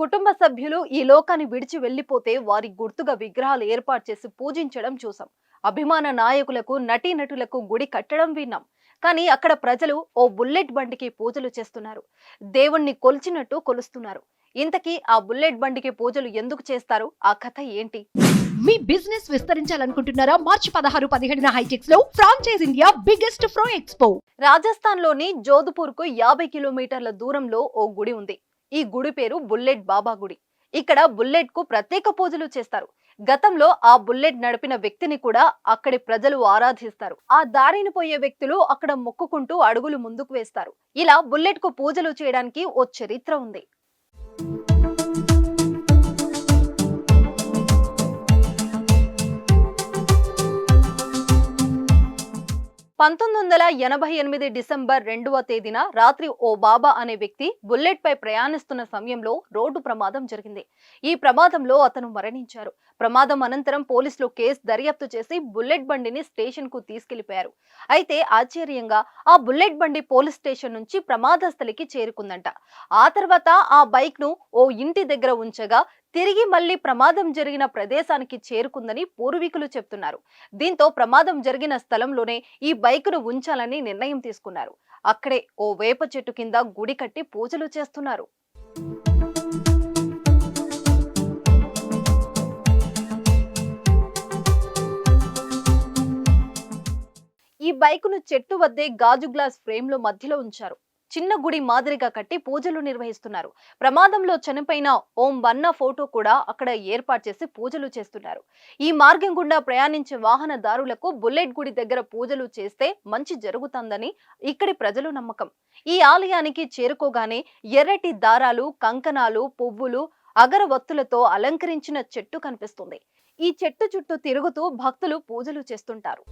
కుటుంబ సభ్యులు ఈ లోకాన్ని విడిచి వెళ్ళిపోతే వారి గుర్తుగా విగ్రహాలు ఏర్పాటు చేసి పూజించడం చూసాం. అభిమాన నాయకులకు నటీనటులకు గుడి కట్టడం విన్నాం. కానీ అక్కడ ప్రజలు ఓ బుల్లెట్ బండికి పూజలు చేస్తున్నారు. దేవుణ్ణి కొలిచినట్టు కొలుస్తున్నారు. ఇంతకీ ఆ బుల్లెట్ బండికి పూజలు ఎందుకు చేస్తారు? ఆ కథ ఏంటి? మీ బిజినెస్ విస్తరించాలనుకుంటున్నారా? మార్చి పదహారు పదిహేడున హైటెక్స్లో ఫ్రాంచైజ్ ఇండియా బిగ్గెస్ట్ ఫ్రో ఎక్స్పో. రాజస్థాన్లోని జోధ్పూర్కు యాభై కిలోమీటర్ల దూరంలో ఓ గుడి ఉంది. ఈ గుడి పేరు బుల్లెట్ బాబా గుడి. ఇక్కడ బుల్లెట్కు ప్రత్యేక పూజలు చేస్తారు. గతంలో ఆ బుల్లెట్ నడిపిన వ్యక్తిని కూడా అక్కడి ప్రజలు ఆరాధిస్తారు. ఆ దారిని పోయే వ్యక్తులు అక్కడ మొక్కుకుంటూ అడుగులు ముందుకు వేస్తారు. ఇలా బుల్లెట్కు పూజలు చేయడానికి ఓ చరిత్ర ఉంది. పంతొమ్మిది వందల ఎనభై ఎనిమిది డిసెంబర్ రెండవ తేదీన రాత్రి ఓ బాబా అనే వ్యక్తి బుల్లెట్ పై ప్రయాణిస్తున్న సమయంలో రోడ్డు ప్రమాదం జరిగింది. ఈ ప్రమాదంలో అతను మరణించారు. ప్రమాదం అనంతరం పోలీసులు కేసు దర్యాప్తు చేసి బుల్లెట్ బండిని స్టేషన్కు తీసుకెళ్ళిపోయారు. అయితే ఆశ్చర్యంగా ఆ బుల్లెట్ బండి పోలీస్ స్టేషన్ నుంచి ప్రమాద స్థలికి చేరుకుందంట. ఆ తర్వాత ఆ బైక్ను ఓ ఇంటి దగ్గర ఉంచగా తిరిగి మళ్ళీ ప్రమాదం జరిగిన ప్రదేశానికి చేరుకుందని పూర్వీకులు చెప్తున్నారు. దీంతో ప్రమాదం జరిగిన స్థలంలోనే ఈ బైక్ను ఉంచాలని నిర్ణయం తీసుకున్నారు. అక్కడే ఓ వేప చెట్టు కింద గుడి కట్టి పూజలు చేస్తున్నారు. ఈ బైకును చెట్టు వద్దే గాజు గ్లాస్ ఫ్రేమ్లో మధ్యలో ఉంచారు. చిన్న గుడి మాదిరిగా కట్టి పూజలు నిర్వహిస్తున్నారు. ప్రమాదంలో చనిపోయిన ఓం బన్నా ఫోటో కూడా అక్కడ ఏర్పాటు చేసి పూజలు చేస్తున్నారు. ఈ మార్గం గుండా ప్రయాణించే వాహనదారులకు బుల్లెట్ గుడి దగ్గర పూజలు చేస్తే మంచి జరుగుతుందని ఇక్కడి ప్రజలు నమ్మకం. ఈ ఆలయానికి చేరుకోగానే ఎర్రటి దారాలు కంకణాలు పువ్వులు అగరవత్తులతో అలంకరించిన చెట్టు కనిపిస్తుంది. ఈ చెట్టు చుట్టూ తిరుగుతూ భక్తులు పూజలు చేస్తుంటారు.